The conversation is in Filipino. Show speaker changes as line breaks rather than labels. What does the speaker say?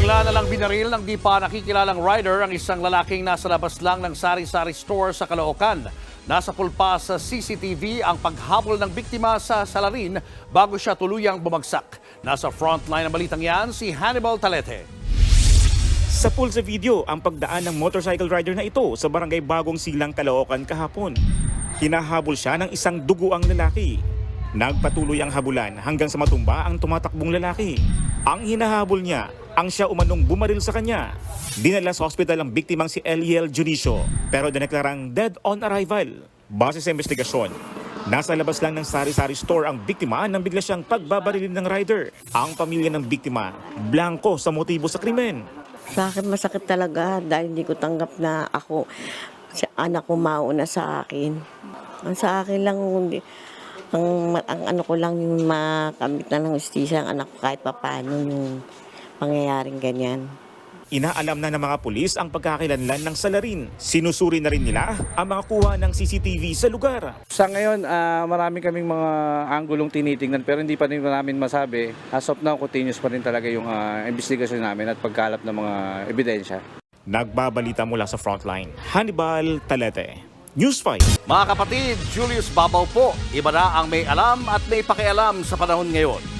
Bigla na lang binaril ng di pa nakikilalang rider ang isang lalaking nasa labas lang ng sari-sari store sa Caloocan. Nasa pulpa sa CCTV ang paghabol ng biktima sa salarin bago siya tuluyang bumagsak. Nasa frontline ng balitang yan si Hannibal Talete.
Sa pool sa video ang pagdaan ng motorcycle rider na ito sa barangay Bagong Silang, Caloocan kahapon. Hinahabol siya ng isang duguang lalaki. Nagpatuloy ang habulan hanggang sa matumba ang tumatakbong lalaki. Ang hinahabol niya ang siya umanong bumaril sa kanya. Dinala sa hospital ang biktimang si Eliel Junicio pero dineklarang dead on arrival. Base sa investigasyon, Nasa labas lang ng sari-sari store ang biktima nang bigla siyang pagbabarilin ng rider. Ang pamilya ng biktima, blanco sa motibo sa krimen.
Sa akin masakit talaga dahil hindi ko tanggap na ako, si anak ko mauna sa akin. Ang sa akin lang, hindi- ang, ang ano ko lang yung makamit na ng justisya ang anak ko kahit papaano yung pangyayaring ganyan.
Inaalam na ng mga pulis ang pagkakakilanlan ng salarin. Sinusuri na rin nila ang mga kuha ng CCTV sa lugar.
Sa ngayon, ah, marami kaming mga anggulong tinitingnan pero hindi pa rin namin masabi. As of now, continuous pa rin talaga yung ah, investigasyon namin at pagkalap ng mga ebidensya.
Nagbabalita mula sa frontline. Hannibal Talete. News 5.
Mga kapatid, Julius Babaw po. Iba na ang may alam at may pakialam sa panahon ngayon.